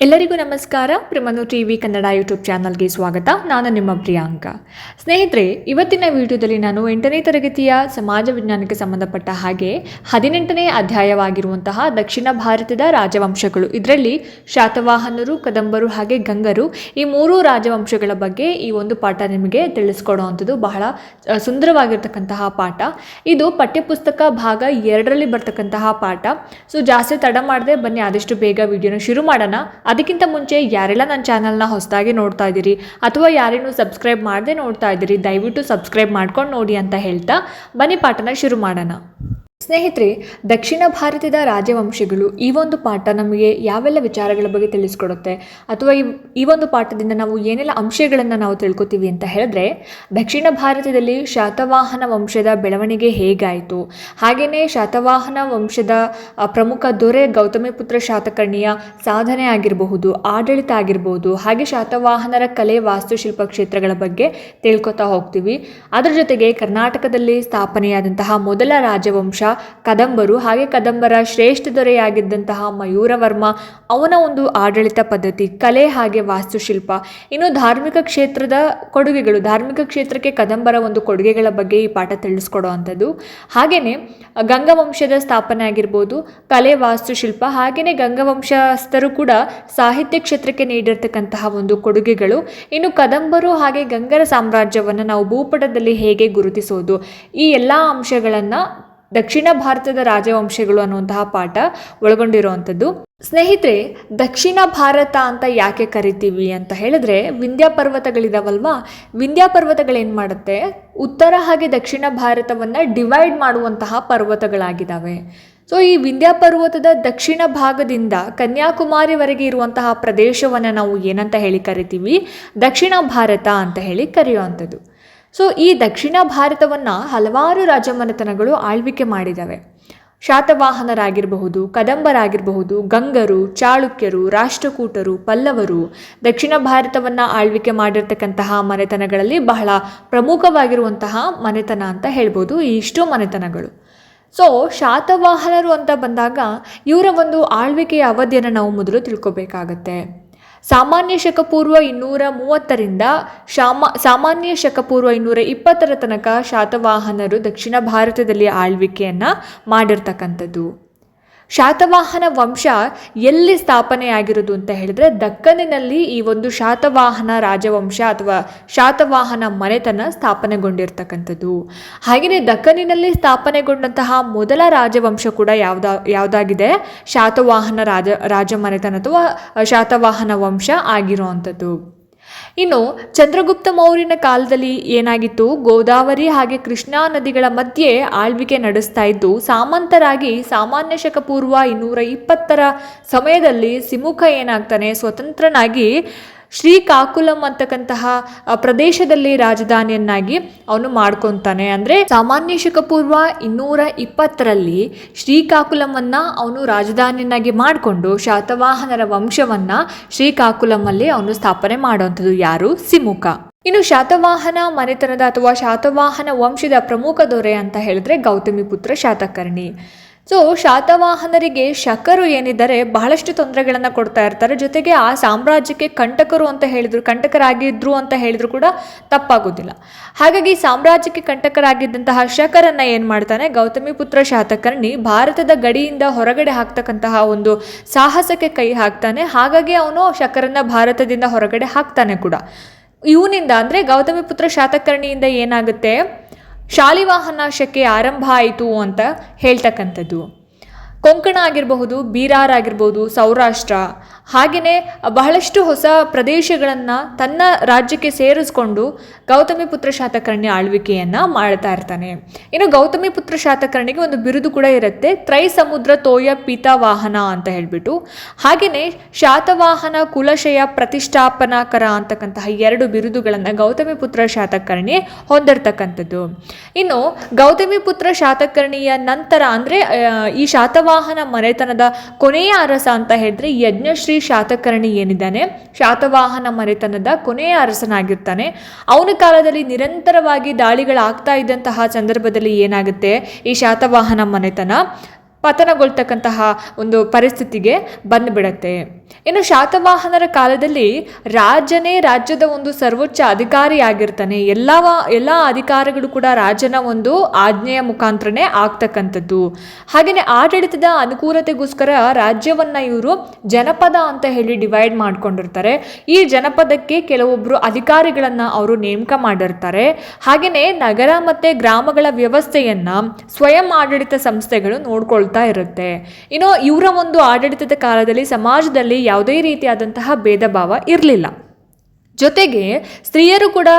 ಎಲ್ಲರಿಗೂ ನಮಸ್ಕಾರ. ಪ್ರಿಮನು TV Kannada YouTube ಚಾನಲ್ಗೆ ಸ್ವಾಗತ. ನಾನು ನಿಮ್ಮ ಪ್ರಿಯಾಂಕ. ಸ್ನೇಹಿತರೆ, ಇವತ್ತಿನ ವಿಡಿಯೋದಲ್ಲಿ ನಾನು ಎಂಟನೇ ತರಗತಿಯ ಸಮಾಜ ವಿಜ್ಞಾನಕ್ಕೆ ಸಂಬಂಧಪಟ್ಟ ಹಾಗೆ ಹದಿನೆಂಟನೇ ಅಧ್ಯಾಯವಾಗಿರುವಂತಹ ದಕ್ಷಿಣ ಭಾರತದ ರಾಜವಂಶಗಳು. ಇದರಲ್ಲಿ ಶಾತವಾಹನರು, ಕದಂಬರು ಹಾಗೆ ಗಂಗರು ಈ ಮೂರು ರಾಜವಂಶಗಳ ಬಗ್ಗೆ ಈ ಒಂದು ಪಾಠ ನಿಮಗೆ ತಿಳಿಸ್ಕೊಡುವಂಥದ್ದು ಬಹಳ ಸುಂದರವಾಗಿರ್ತಕ್ಕಂತಹ ಪಾಠ. ಇದು ಪಠ್ಯಪುಸ್ತಕ ಭಾಗ ಎರಡರಲ್ಲಿ ಬರ್ತಕ್ಕಂತಹ ಪಾಠ. ಸೊ, ಜಾಸ್ತಿ ತಡ ಮಾಡದೆ ಬನ್ನಿ, ಆದಷ್ಟು ಬೇಗ ವಿಡಿಯೋನ ಶುರು ಮಾಡೋಣ. ಅದಕ್ಕಿಂತ ಮುಂಚೆ ಯಾರೆಲ್ಲ ನನ್ನ ಚಾನಲ್ನ ಹೊಸದಾಗಿ ನೋಡ್ತಾ ಇದ್ದೀರಿ ಅಥವಾ ಯಾರೇನು ಸಬ್ಸ್ಕ್ರೈಬ್ ಮಾಡದೆ ನೋಡ್ತಾ ಇದ್ದೀರಿ, ದಯವಿಟ್ಟು ಸಬ್ಸ್ಕ್ರೈಬ್ ಮಾಡ್ಕೊಂಡು ನೋಡಿ ಅಂತ ಹೇಳ್ತಾ ಬನ್ನಿ ಪಾಠನ ಶುರು ಮಾಡೋಣ. ಸ್ನೇಹಿತರೆ, ದಕ್ಷಿಣ ಭಾರತದ ರಾಜವಂಶಗಳು ಈ ಒಂದು ಪಾಠ ನಮಗೆ ಯಾವೆಲ್ಲ ವಿಚಾರಗಳ ಬಗ್ಗೆ ತಿಳಿಸ್ಕೊಡುತ್ತೆ? ಅಥವಾ ಈ ಈ ಒಂದು ಪಾಠದಿಂದ ನಾವು ಏನೆಲ್ಲ ಅಂಶಗಳನ್ನು ನಾವು ತಿಳ್ಕೊತೀವಿ ಅಂತ ಹೇಳಿದ್ರೆ, ದಕ್ಷಿಣ ಭಾರತದಲ್ಲಿ ಶಾತವಾಹನ ವಂಶದ ಬೆಳವಣಿಗೆ ಹೇಗಾಯಿತು? ಹಾಗೆಯೇ ಶಾತವಾಹನ ವಂಶದ ಪ್ರಮುಖ ದೊರೆ ಗೌತಮಿಪುತ್ರ ಶಾತಕರ್ಣಿಯ ಸಾಧನೆ ಆಗಿರಬಹುದು, ಆಡಳಿತ ಆಗಿರಬಹುದು, ಹಾಗೆ ಶಾತವಾಹನರ ಕಲೆ ವಾಸ್ತುಶಿಲ್ಪ ಕ್ಷೇತ್ರಗಳ ಬಗ್ಗೆ ತಿಳ್ಕೊತಾ ಹೋಗ್ತೀವಿ. ಅದರ ಜೊತೆಗೆ ಕರ್ನಾಟಕದಲ್ಲಿ ಸ್ಥಾಪನೆಯಾದಂತಹ ಮೊದಲ ರಾಜವಂಶ ಕದಂಬರು ಹಾಗೆ ಕದಂಬರ ಶ್ರೇಷ್ಠ ದೊರೆಯಾಗಿದ್ದಂತಹ ಮಯೂರವರ್ಮ ಅವನ ಒಂದು ಆಡಳಿತ ಪದ್ಧತಿ, ಕಲೆ ಹಾಗೆ ವಾಸ್ತುಶಿಲ್ಪ. ಇನ್ನು ಧಾರ್ಮಿಕ ಕ್ಷೇತ್ರದ ಕೊಡುಗೆಗಳು, ಧಾರ್ಮಿಕ ಕ್ಷೇತ್ರಕ್ಕೆ ಕದಂಬರ ಒಂದು ಕೊಡುಗೆಗಳ ಬಗ್ಗೆ ಈ ಪಾಠ ತಿಳಿಸ್ಕೊಡುವಂಥದ್ದು ಹಾಗೆಯೇ ಗಂಗವಂಶದ ಸ್ಥಾಪನೆ ಆಗಿರ್ಬೋದು, ಕಲೆ, ವಾಸ್ತುಶಿಲ್ಪ, ಹಾಗೆಯೇ ಗಂಗವಂಶಸ್ಥರು ಕೂಡ ಸಾಹಿತ್ಯ ಕ್ಷೇತ್ರಕ್ಕೆ ನೀಡಿರ್ತಕ್ಕಂತಹ ಒಂದು ಕೊಡುಗೆಗಳು. ಇನ್ನು ಕದಂಬರು ಹಾಗೆ ಗಂಗರ ಸಾಮ್ರಾಜ್ಯವನ್ನು ನಾವು ಭೂಪಟದಲ್ಲಿ ಹೇಗೆ ಗುರುತಿಸೋದು? ಈ ಎಲ್ಲ ಅಂಶಗಳನ್ನು ದಕ್ಷಿಣ ಭಾರತದ ರಾಜವಂಶಗಳು ಅನ್ನುವಂತಹ ಪಾಠ ಒಳಗೊಂಡಿರುವಂಥದ್ದು. ಸ್ನೇಹಿತರೆ, ದಕ್ಷಿಣ ಭಾರತ ಅಂತ ಯಾಕೆ ಕರಿತೀವಿ ಅಂತ ಹೇಳಿದ್ರೆ, ವಿಂಧ್ಯ ಪರ್ವತಗಳಿದಾವಲ್ವಾ? ವಿಂಧ್ಯ ಪರ್ವತಗಳೇನು ಮಾಡುತ್ತೆ? ಉತ್ತರ ಹಾಗೆ ದಕ್ಷಿಣ ಭಾರತವನ್ನು ಡಿವೈಡ್ ಮಾಡುವಂತಹ ಪರ್ವತಗಳಾಗಿದ್ದಾವೆ ಸೊ ಈ ವಿಂಧ್ಯ ಪರ್ವತದ ದಕ್ಷಿಣ ಭಾಗದಿಂದ ಕನ್ಯಾಕುಮಾರಿವರೆಗೆ ಇರುವಂತಹ ಪ್ರದೇಶವನ್ನು ನಾವು ಏನಂತ ಹೇಳಿ ಕರಿತೀವಿ? ದಕ್ಷಿಣ ಭಾರತ ಅಂತ ಹೇಳಿ ಕರೆಯುವಂಥದ್ದು. ಸೊ ಈ ದಕ್ಷಿಣ ಭಾರತವನ್ನು ಹಲವಾರು ರಾಜಮನೆತನಗಳು ಆಳ್ವಿಕೆ ಮಾಡಿದ್ದಾವೆ ಶಾತವಾಹನರಾಗಿರಬಹುದು, ಕದಂಬರಾಗಿರಬಹುದು, ಗಂಗರು, ಚಾಳುಕ್ಯರು, ರಾಷ್ಟ್ರಕೂಟರು, ಪಲ್ಲವರು ದಕ್ಷಿಣ ಭಾರತವನ್ನು ಆಳ್ವಿಕೆ ಮಾಡಿರ್ತಕ್ಕಂತಹ ಮನೆತನಗಳಲ್ಲಿ ಬಹಳ ಪ್ರಮುಖವಾಗಿರುವಂತಹ ಮನೆತನ ಅಂತ ಹೇಳ್ಬೋದು ಈ ಇಷ್ಟು ಮನೆತನಗಳು. ಸೊ ಶಾತವಾಹನರು ಅಂತ ಬಂದಾಗ ಇವರ ಒಂದು ಆಳ್ವಿಕೆಯ ಅವಧಿಯನ್ನು ನಾವು ಮೊದಲು ತಿಳ್ಕೊಬೇಕಾಗತ್ತೆ. ಸಾಮಾನ್ಯ ಶಕಪೂರ್ವ ಇನ್ನೂರ ಮೂವತ್ತರಿಂದ ಶಾಮ, ಸಾಮಾನ್ಯ ಶಕಪೂರ್ವ ಇನ್ನೂರ ಇಪ್ಪತ್ತರ ತನಕ ಶಾತವಾಹನರು ದಕ್ಷಿಣ ಭಾರತದಲ್ಲಿ ಆಳ್ವಿಕೆಯನ್ನು ಮಾಡಿರ್ತಕ್ಕಂಥದ್ದು. ಶಾತವಾಹನ ವಂಶ ಎಲ್ಲಿ ಸ್ಥಾಪನೆಯಾಗಿರೋದು ಅಂತ ಹೇಳಿದ್ರೆ ದಕ್ಕನಿನಲ್ಲಿ ಈ ಒಂದು ಶಾತವಾಹನ ರಾಜವಂಶ ಅಥವಾ ಶಾತವಾಹನ ಮನೆತನ ಸ್ಥಾಪನೆಗೊಂಡಿರ್ತಕ್ಕಂಥದ್ದು. ಹಾಗೆಯೇ ದಕ್ಕನಿನಲ್ಲಿ ಸ್ಥಾಪನೆಗೊಂಡಂತಹ ಮೊದಲ ರಾಜವಂಶ ಕೂಡ ಯಾವ್ದಾ, ಯಾವುದಾಗಿದೆ? ಶಾತವಾಹನ ರಾಜ, ರಾಜಮನೆತನ ಅಥವಾ ಶಾತವಾಹನ ವಂಶ ಆಗಿರುವಂಥದ್ದು. ಇನ್ನು ಚಂದ್ರಗುಪ್ತ ಮೌರ್ಯನ ಕಾಲದಲ್ಲಿ ಏನಾಗಿತ್ತು? ಗೋದಾವರಿ ಹಾಗೆ ಕೃಷ್ಣಾ ನದಿಗಳ ಮಧ್ಯೆ ಆಳ್ವಿಕೆ ನಡೆಸ್ತಾ ಇದ್ದು, ಸಾಮಂತರಾಗಿ ಸಾಮಾನ್ಯ ಶಕ ಪೂರ್ವ ಇನ್ನೂರ ಇಪ್ಪತ್ತರ ಸಮಯದಲ್ಲಿ ಸಿಮುಖ ಏನಾಗ್ತಾನೆ, ಸ್ವತಂತ್ರನಾಗಿ ಶ್ರೀಕಾಕುಲಂ ಅಂತಕ್ಕಂತಹ ಪ್ರದೇಶದಲ್ಲಿ ರಾಜಧಾನಿಯನ್ನಾಗಿ ಅವನು ಮಾಡ್ಕೊತಾನೆ. ಅಂದರೆ ಸಾಮಾನ್ಯ ಶಕ ಪೂರ್ವ ಇನ್ನೂರ ಇಪ್ಪತ್ತರಲ್ಲಿ ಶ್ರೀಕಾಕುಲಮನ್ನು ಅವನು ರಾಜಧಾನಿಯನ್ನಾಗಿ ಮಾಡಿಕೊಂಡು ಶಾತವಾಹನರ ವಂಶವನ್ನು ಶ್ರೀಕಾಕುಲಮಲ್ಲಿ ಅವನು ಸ್ಥಾಪನೆ ಮಾಡುವಂಥದ್ದು ಯಾರು? ಸಿಮುಖ ಇನ್ನು ಶಾತವಾಹನ ಮನೆತನದ ಅಥವಾ ಶಾತವಾಹನ ವಂಶದ ಪ್ರಮುಖ ದೊರೆ ಅಂತ ಹೇಳಿದ್ರೆ ಗೌತಮಿ ಪುತ್ರ ಶಾತಕರ್ಣಿ. ಸೊ ಶಾತವಾಹನರಿಗೆ ಶಕರು ಏನಿದ್ದಾರೆ ಬಹಳಷ್ಟು ತೊಂದರೆಗಳನ್ನು ಕೊಡ್ತಾ ಇರ್ತಾರೆ. ಜೊತೆಗೆ ಆ ಸಾಮ್ರಾಜ್ಯಕ್ಕೆ ಕಂಟಕರು ಅಂತ ಹೇಳಿದ್ರು, ಕಂಟಕರಾಗಿದ್ರು ಅಂತ ಹೇಳಿದ್ರು ಕೂಡ ತಪ್ಪಾಗೋದಿಲ್ಲ. ಹಾಗಾಗಿ ಸಾಮ್ರಾಜ್ಯಕ್ಕೆ ಕಂಟಕರಾಗಿದ್ದಂತಹ ಶಕರನ್ನ ಏನು ಮಾಡ್ತಾನೆ? ಗೌತಮಿ ಪುತ್ರ ಶಾತಕರ್ಣಿ ಭಾರತದ ಗಡಿಯಿಂದ ಹೊರಗಡೆ ಹಾಕ್ತಕ್ಕಂತಹ ಒಂದು ಸಾಹಸಕ್ಕೆ ಕೈ ಹಾಕ್ತಾನೆ. ಹಾಗಾಗಿ ಅವನು ಶಕರನ್ನ ಭಾರತದಿಂದ ಹೊರಗಡೆ ಹಾಕ್ತಾನೆ ಕೂಡ. ಇವನಿಂದ ಅಂದರೆ ಗೌತಮಿಪುತ್ರ ಶಾತಕರ್ಣಿಯಿಂದ ಏನಾಗುತ್ತೆ? ಶಾಲಿವಾಹನ ಶಕೆ ಆರಂಭ ಆಯಿತು ಅಂತ ಹೇಳ್ತಕ್ಕಂಥದ್ದು. ಕೊಂಕಣ ಆಗಿರಬಹುದು, ಬೀರಾರ್ ಆಗಿರ್ಬೋದು ಸೌರಾಷ್ಟ್ರ. ಹಾಗೆಯೇ ಬಹಳಷ್ಟು ಹೊಸ ಪ್ರದೇಶಗಳನ್ನು ತನ್ನ ರಾಜ್ಯಕ್ಕೆ ಸೇರಿಸ್ಕೊಂಡು ಗೌತಮಿಪುತ್ರ ಶಾತಕರ್ಣಿ ಆಳ್ವಿಕೆಯನ್ನು ಮಾಡ್ತಾ ಇರ್ತಾನೆ. ಇನ್ನು ಗೌತಮಿಪುತ್ರ ಶಾತಕರ್ಣಿಗೆ ಒಂದು ಬಿರುದು ಕೂಡ ಇರುತ್ತೆ. ತ್ರೈ ಸಮುದ್ರ ತೋಯ ಪೀತಾವಾಹನ ಅಂತ ಹೇಳಿಬಿಟ್ಟು. ಹಾಗೆಯೇ ಶಾತವಾಹನ ಕುಲಶಯ ಪ್ರತಿಷ್ಠಾಪನಾಕರ ಅಂತಕ್ಕಂತಹ ಎರಡು ಬಿರುದುಗಳನ್ನು ಗೌತಮಿಪುತ್ರ ಶಾತಕರ್ಣಿ ಹೊಂದಿರತಕ್ಕಂಥದ್ದು. ಇನ್ನು ಗೌತಮಿಪುತ್ರ ಶಾತಕರ್ಣಿಯ ನಂತರ ಅಂದರೆ ಈ ಶಾತವಾಹನ ಮನೆತನದ ಕೊನೆಯ ಅರಸ ಅಂತ ಹೇಳಿದ್ರೆ ಯಜ್ಞಶ್ರೀ ಶಾತಕರ್ಣಿ ಏನಿದ್ದಾನೆ. ಶಾತವಾಹನ ಮನೆತನದ ಕೊನೆಯ ಅರಸನಾಗಿರ್ತಾನೆ. ಅವನ ಕಾಲದಲ್ಲಿ ನಿರಂತರವಾಗಿ ದಾಳಿಗಳಾಗ್ತಾ ಇದ್ದಂತಹ ಸಂದರ್ಭದಲ್ಲಿ ಏನಾಗುತ್ತೆ? ಈ ಶಾತವಾಹನ ಮನೆತನ ಪತನಗೊಳ್ತಕ್ಕಂತಹ ಒಂದು ಪರಿಸ್ಥಿತಿಗೆ ಬಂದುಬಿಡತ್ತೆ. ಇನ್ನು ಶಾತವಾಹನರ ಕಾಲದಲ್ಲಿ ರಾಜನೇ ರಾಜ್ಯದ ಒಂದು ಸರ್ವೋಚ್ಚ ಅಧಿಕಾರಿಯಾಗಿರ್ತಾನೆ. ಎಲ್ಲ ಎಲ್ಲ ಅಧಿಕಾರಗಳು ಕೂಡ ರಾಜನ ಒಂದು ಆಜ್ಞೆಯ ಮುಖಾಂತರನೇ ಆಗ್ತಕ್ಕಂಥದ್ದು. ಹಾಗೆಯೇ ಆಡಳಿತದ ಅನುಕೂಲತೆಗೋಸ್ಕರ ರಾಜ್ಯವನ್ನ ಇವರು ಜನಪದ ಅಂತ ಹೇಳಿ ಡಿವೈಡ್ ಮಾಡ್ಕೊಂಡಿರ್ತಾರೆ. ಈ ಜನಪದಕ್ಕೆ ಕೆಲವೊಬ್ಬರು ಅಧಿಕಾರಿಗಳನ್ನ ಅವರು ನೇಮಕ ಮಾಡಿರ್ತಾರೆ. ಹಾಗೆಯೇ ನಗರ ಮತ್ತೆ ಗ್ರಾಮಗಳ ವ್ಯವಸ್ಥೆಯನ್ನ ಸ್ವಯಂ ಆಡಳಿತ ಸಂಸ್ಥೆಗಳು ನೋಡ್ಕೊಳ್ತಾ ಇರುತ್ತೆ. ಇನ್ನು ಇವರ ಒಂದು ಆಡಳಿತದ ಕಾಲದಲ್ಲಿ ಸಮಾಜದಲ್ಲಿ ಯಾವುದೇ ರೀತಿಯಾದಂತಹ ಭೇದ ಭಾವ ಇರಲಿಲ್ಲ. ಜೊತೆಗೆ ಸ್ತ್ರೀಯರು ಕೂಡ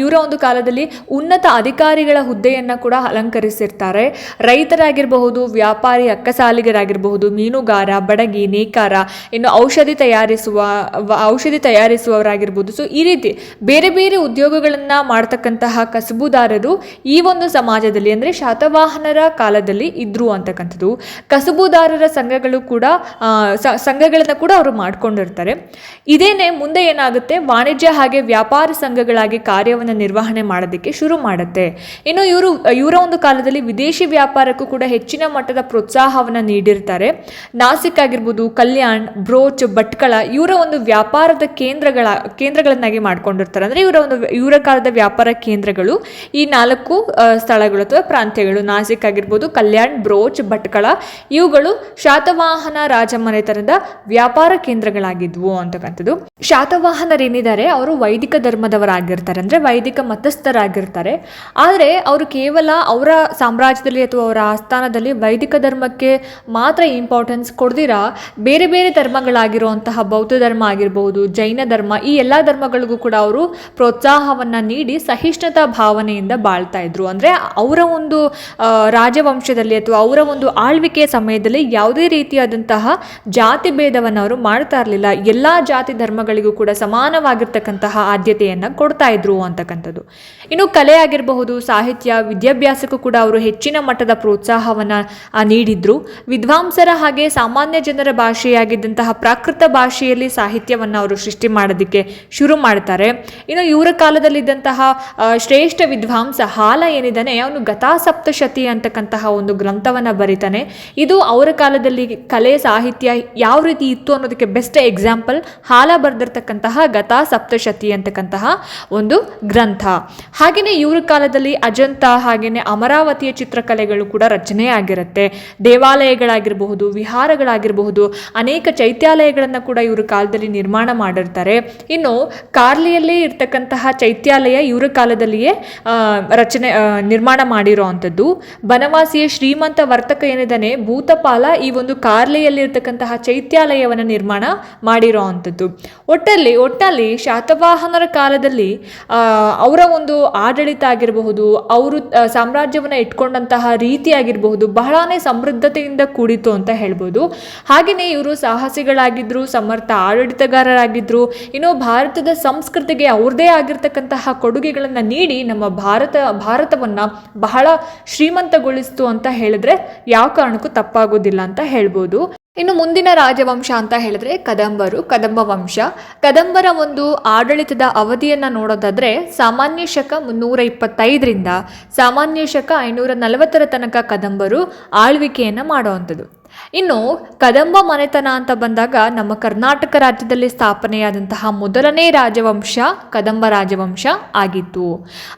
ಇವರ ಒಂದು ಕಾಲದಲ್ಲಿ ಉನ್ನತ ಅಧಿಕಾರಿಗಳ ಹುದ್ದೆಯನ್ನು ಕೂಡ ಅಲಂಕರಿಸಿರ್ತಾರೆ. ರೈತರಾಗಿರಬಹುದು, ವ್ಯಾಪಾರಿ ಅಕ್ಕಸಾಲಿಗರಾಗಿರಬಹುದು, ಮೀನುಗಾರ, ಬಡಗಿ, ನೇಕಾರ, ಇನ್ನು ಔಷಧಿ ತಯಾರಿಸುವ ಔಷಧಿ ತಯಾರಿಸುವವರಾಗಿರ್ಬೋದು ಸೊ ಈ ರೀತಿ ಬೇರೆ ಬೇರೆ ಉದ್ಯೋಗಗಳನ್ನು ಮಾಡ್ತಕ್ಕಂತಹ ಕಸಬುದಾರರು ಈ ಒಂದು ಸಮಾಜದಲ್ಲಿ ಅಂದರೆ ಶಾತವಾಹನರ ಕಾಲದಲ್ಲಿ ಇದ್ರು ಅಂತಕ್ಕಂಥದ್ದು. ಕಸಬುದಾರರ ಸಂಘಗಳು ಕೂಡ ಸಂಘಗಳನ್ನು ಕೂಡ ಅವರು ಮಾಡ್ಕೊಂಡಿರ್ತಾರೆ. ಇದೇನೆ ಮುಂದೆ ಏನಾಗುತ್ತೆ ವಾಣಿಜ್ಯ ಹಾಗೆ ವ್ಯಾಪಾರ ಸಂಘಗಳಾಗಿ ಕಾರ್ಯವನ್ನು ನಿರ್ವಹಣೆ ಮಾಡೋದಕ್ಕೆ ಶುರು ಮಾಡುತ್ತೆ. ಇನ್ನು ಇವರು, ಇವರ ಒಂದು ಕಾಲದಲ್ಲಿ ವಿದೇಶಿ ವ್ಯಾಪಾರಕ್ಕೂ ಕೂಡ ಹೆಚ್ಚಿನ ಮಟ್ಟದ ಪ್ರೋತ್ಸಾಹವನ್ನು ನೀಡಿರ್ತಾರೆ. ನಾಸಿಕ್ ಆಗಿರ್ಬೋದು, ಕಲ್ಯಾಣ್, ಬ್ರೋಚ್, ಭಟ್ಕಳ ಇವರ ಒಂದು ವ್ಯಾಪಾರದ ಕೇಂದ್ರಗಳ, ಕೇಂದ್ರಗಳನ್ನಾಗಿ ಮಾಡ್ಕೊಂಡಿರ್ತಾರೆ. ಅಂದರೆ ಇವರ ಒಂದು ಇವರ ಕಾಲದ ವ್ಯಾಪಾರ ಕೇಂದ್ರಗಳು ಈ ನಾಲ್ಕು ಸ್ಥಳಗಳು ಅಥವಾ ಪ್ರಾಂತ್ಯಗಳು. ನಾಸಿಕ್ ಆಗಿರ್ಬೋದು, ಕಲ್ಯಾಣ್, ಬ್ರೋಚ್, ಭಟ್ಕಳ ಇವುಗಳು ಶಾತವಾಹನ ರಾಜಮನೆತನದ ವ್ಯಾಪಾರ ಕೇಂದ್ರಗಳಾಗಿದ್ವು ಅಂತಕ್ಕಂಥದ್ದು. ಶಾತವಾಹನರೇನಿದ್ದಾರೆ? ಅವರು ವೈದಿಕ ಧರ್ಮದವರಾಗಿರ್ತಾರೆ, ಅಂದರೆ ವೈದಿಕ ಮತಸ್ಥರಾಗಿರ್ತಾರೆ. ಆದರೆ ಅವರು ಕೇವಲ ಅವರ ಸಾಮ್ರಾಜ್ಯದಲ್ಲಿ ಅಥವಾ ಅವರ ಆಸ್ಥಾನದಲ್ಲಿ ವೈದಿಕ ಧರ್ಮಕ್ಕೆ ಮಾತ್ರ ಇಂಪಾರ್ಟೆನ್ಸ್ ಕೊಡ್ದಿರಾ? ಬೇರೆ ಬೇರೆ ಧರ್ಮಗಳಾಗಿರುವಂತಹ ಬೌದ್ಧ ಧರ್ಮ ಆಗಿರ್ಬೋದು, ಜೈನ ಧರ್ಮ, ಈ ಎಲ್ಲ ಧರ್ಮಗಳಿಗೂ ಕೂಡ ಅವರು ಪ್ರೋತ್ಸಾಹವನ್ನು ನೀಡಿ ಸಹಿಷ್ಣುತಾ ಭಾವನೆಯಿಂದ ಬಾಳ್ತಾ ಇದ್ರು. ಅಂದರೆ ಅವರ ಒಂದು ರಾಜವಂಶದಲ್ಲಿ ಅಥವಾ ಅವರ ಒಂದು ಆಳ್ವಿಕೆಯ ಸಮಯದಲ್ಲಿ ಯಾವುದೇ ರೀತಿಯಾದಂತಹ ಜಾತಿ ಭೇದವನ್ನು ಅವರು ಮಾಡ್ತಾ ಇರಲಿಲ್ಲ. ಎಲ್ಲ ಜಾತಿ ಧರ್ಮಗಳಿಗೂ ಕೂಡ ಸಮಾನವಾಗಿರ್ತಕ್ಕಂತಹ ಆದ್ಯತೆಯನ್ನು ಕೊಡ್ತಾ ಇದ್ರು ಅಂತಕ್ಕಂಥದ್ದು. ಇನ್ನು ಕಲೆ ಆಗಿರಬಹುದು, ಸಾಹಿತ್ಯ, ವಿದ್ಯಾಭ್ಯಾಸಕ್ಕೂ ಕೂಡ ಅವರು ಹೆಚ್ಚಿನ ಮಟ್ಟದ ಪ್ರೋತ್ಸಾಹವನ್ನು ನೀಡಿದ್ರು. ವಿದ್ವಾಂಸರ ಹಾಗೆ ಸಾಮಾನ್ಯ ಜನರ ಭಾಷೆಯಾಗಿದ್ದಂತಹ ಪ್ರಾಕೃತ ಭಾಷೆಯಲ್ಲಿ ಸಾಹಿತ್ಯವನ್ನು ಅವರು ಸೃಷ್ಟಿ ಮಾಡೋದಕ್ಕೆ ಶುರು ಮಾಡ್ತಾರೆ. ಇನ್ನು ಇವರ ಕಾಲದಲ್ಲಿದ್ದಂತಹ ಶ್ರೇಷ್ಠ ವಿದ್ವಾಂಸ ಹಾಲ ಏನಿದ್ದಾನೆ, ಅವನು ಗತಾಸಪ್ತಶತಿ ಅಂತಕ್ಕಂತಹ ಒಂದು ಗ್ರಂಥವನ್ನು ಬರೀತಾನೆ. ಇದು ಅವರ ಕಾಲದಲ್ಲಿ ಕಲೆ, ಸಾಹಿತ್ಯ ಯಾವ ರೀತಿ ಇತ್ತು ಅನ್ನೋದಕ್ಕೆ ಬೆಸ್ಟ್ ಎಕ್ಸಾಂಪಲ್ ಹಾಲ ಬರೆದಿರ್ತಕ್ಕಂತಹ ಗತಾ ಸಪ್ತಶತಿ ಅಂತಕ್ಕಂತಹ ಒಂದು ಗ್ರಂಥ. ಹಾಗೆಯೇ ಇವ್ರ ಕಾಲದಲ್ಲಿ ಅಜಂತ ಹಾಗೆಯೇ ಅಮರಾವತಿಯ ಚಿತ್ರಕಲೆಗಳು ಕೂಡ ರಚನೆ ಆಗಿರುತ್ತೆ ದೇವಾಲಯಗಳಾಗಿರಬಹುದು, ವಿಹಾರಗಳಾಗಿರಬಹುದು, ಅನೇಕ ಚೈತ್ಯಾಲಯಗಳನ್ನು ಕೂಡ ಇವ್ರ ಕಾಲದಲ್ಲಿ ನಿರ್ಮಾಣ ಮಾಡಿರ್ತಾರೆ. ಇನ್ನು ಕಾರ್ಲಿಯಲ್ಲಿ ಇರ್ತಕ್ಕಂತಹ ಚೈತ್ಯಾಲಯ ಇವರ ಕಾಲದಲ್ಲಿಯೇ ರಚನೆ ನಿರ್ಮಾಣ ಮಾಡಿರೋ ಬನವಾಸಿಯ ಶ್ರೀಮಂತ ವರ್ತಕ ಏನಿದ್ದಾನೆ, ಭೂತಪಾಲ ಈ ಒಂದು ಕಾರ್ಲೆಯಲ್ಲಿರ್ತಕ್ಕಂತಹ ಚೈತ್ಯಾಲಯವನ್ನು ನಿರ್ಮಾಣ ಮಾಡಿರೋ ಅಂಥದ್ದು ಒಟ್ಟಲ್ಲಿ ಒಟ್ಟಲ್ಲಿ ಶಾತವಾಹನರ ಕಾಲದಲ್ಲಿ ಅವರ ಒಂದು ಆಡಳಿತ ಆಗಿರಬಹುದು, ಅವರು ಸಾಮ್ರಾಜ್ಯವನ್ನು ಇಟ್ಕೊಂಡಂತಹ ರೀತಿ ಆಗಿರಬಹುದು, ಬಹಳನೇ ಸಮೃದ್ಧತೆಯಿಂದ ಕೂಡಿತು ಅಂತ ಹೇಳ್ಬೋದು. ಹಾಗೆಯೇ ಇವರು ಸಾಹಸಿಗಳಾಗಿದ್ದರು ಸಮರ್ಥ ಆಡಳಿತಗಾರರಾಗಿದ್ದರು ಇನ್ನು ಭಾರತದ ಸಂಸ್ಕೃತಿಗೆ ಅವ್ರದ್ದೇ ಆಗಿರ್ತಕ್ಕಂತಹ ಕೊಡುಗೆಗಳನ್ನು ನೀಡಿ ನಮ್ಮ ಭಾರತ, ಭಾರತವನ್ನು ಬಹಳ ಶ್ರೀಮಂತಗೊಳಿಸ್ತು ಅಂತ ಹೇಳಿದ್ರೆ ಯಾವ ಕಾರಣಕ್ಕೂ ತಪ್ಪಾಗೋದಿಲ್ಲ ಅಂತ ಹೇಳ್ಬೋದು. ಇನ್ನು ಮುಂದಿನ ರಾಜವಂಶ ಅಂತ ಹೇಳಿದ್ರೆ ಕದಂಬರು ಕದಂಬ ವಂಶ ಕದಂಬರ ಒಂದು ಆಡಳಿತದ ಅವಧಿಯನ್ನು ನೋಡೋದಾದ್ರೆ ಸಾಮಾನ್ಯ ಶಕ ಮುನ್ನೂರ ಇಪ್ಪತ್ತೈದರಿಂದ ಸಾಮಾನ್ಯ ಶಕ ಐನೂರ ನಲವತ್ತರ ತನಕ ಕದಂಬರು ಆಳ್ವಿಕೆಯನ್ನು ಮಾಡುವಂಥದ್ದು ಇನ್ನು ಕದಂಬ ಮನೆತನ ಅಂತ ಬಂದಾಗ ನಮ್ಮ ಕರ್ನಾಟಕ ರಾಜ್ಯದಲ್ಲಿ ಸ್ಥಾಪನೆಯಾದಂತಹ ಮೊದಲನೇ ರಾಜವಂಶ ಕದಂಬ ರಾಜವಂಶ ಆಗಿತ್ತು.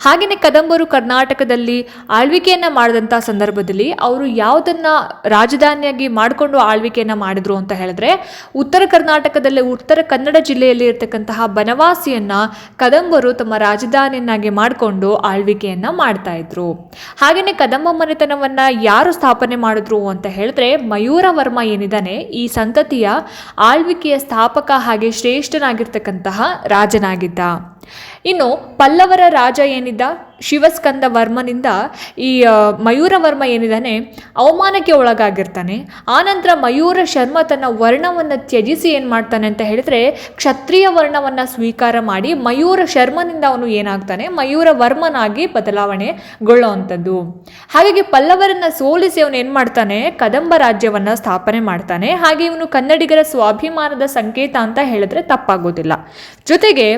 ಹಾಗೆಯೇ ಕದಂಬರು ಕರ್ನಾಟಕದಲ್ಲಿ ಆಳ್ವಿಕೆಯನ್ನು ಮಾಡಿದಂಥ ಸಂದರ್ಭದಲ್ಲಿ ಅವರು ಯಾವುದನ್ನ ರಾಜಧಾನಿಯಾಗಿ ಮಾಡಿಕೊಂಡು ಆಳ್ವಿಕೆಯನ್ನು ಮಾಡಿದ್ರು ಅಂತ ಹೇಳಿದ್ರೆ ಉತ್ತರ ಕರ್ನಾಟಕದಲ್ಲಿ ಉತ್ತರ ಕನ್ನಡ ಜಿಲ್ಲೆಯಲ್ಲಿ ಇರತಕ್ಕಂತಹ ಬನವಾಸಿಯನ್ನ ಕದಂಬರು ತಮ್ಮ ರಾಜಧಾನಿಯನ್ನಾಗಿ ಮಾಡಿಕೊಂಡು ಆಳ್ವಿಕೆಯನ್ನ ಮಾಡ್ತಾ ಇದ್ರು. ಹಾಗೆಯೇ ಕದಂಬ ಮನೆತನವನ್ನ ಯಾರು ಸ್ಥಾಪನೆ ಮಾಡಿದ್ರು ಅಂತ ಹೇಳಿದ್ರೆ ವರ್ಮ ಏನಿದ್ದಾನೆ ಈ ಸಂತತಿಯ ಆಳ್ವಿಕೆಯ ಸ್ಥಾಪಕ ಹಾಗೆ ಶ್ರೇಷ್ಠನಾಗಿರ್ತಕ್ಕಂತಹ ರಾಜನಾಗಿದ್ದ. ಇನ್ನು ಪಲ್ಲವರ ರಾಜ ಏನಿದ್ದ? ಶಿವಸ್ಕಂದ ವರ್ಮನಿಂದ ಈ ಮಯೂರವರ್ಮ ಮಯೂರ ವರ್ಮ ಏನಿದ್ದಾನೆ, ಅವಮಾನಕ್ಕೆ ಒಳಗಾಗಿರ್ತಾನೆ. ಆನಂತರ ಮಯೂರ ಶರ್ಮ ತನ್ನ ವರ್ಣವನ್ನು ತ್ಯಜಿಸಿ ಏನು ಮಾಡ್ತಾನೆ ಅಂತ ಹೇಳಿದ್ರೆ, ಕ್ಷತ್ರಿಯ ವರ್ಣವನ್ನು ಸ್ವೀಕಾರ ಮಾಡಿ ಮಯೂರ ಶರ್ಮನಿಂದ ಅವನು ಏನಾಗ್ತಾನೆ? ಮಯೂರ ವರ್ಮನಾಗಿ ಬದಲಾವಣೆಗೊಳ್ಳುವಂಥದ್ದು. ಹಾಗಾಗಿ ಪಲ್ಲವರನ್ನ ಸೋಲಿಸಿ ಅವನು ಏನು ಮಾಡ್ತಾನೆ? ಕದಂಬ ರಾಜ್ಯವನ್ನು ಸ್ಥಾಪನೆ ಮಾಡ್ತಾನೆ. ಹಾಗೆ ಇವನು ಕನ್ನಡಿಗರ ಸ್ವಾಭಿಮಾನದ ಸಂಕೇತ ಅಂತ ಹೇಳಿದ್ರೆ ತಪ್ಪಾಗೋದಿಲ್ಲ. ಜೊತೆಗೆ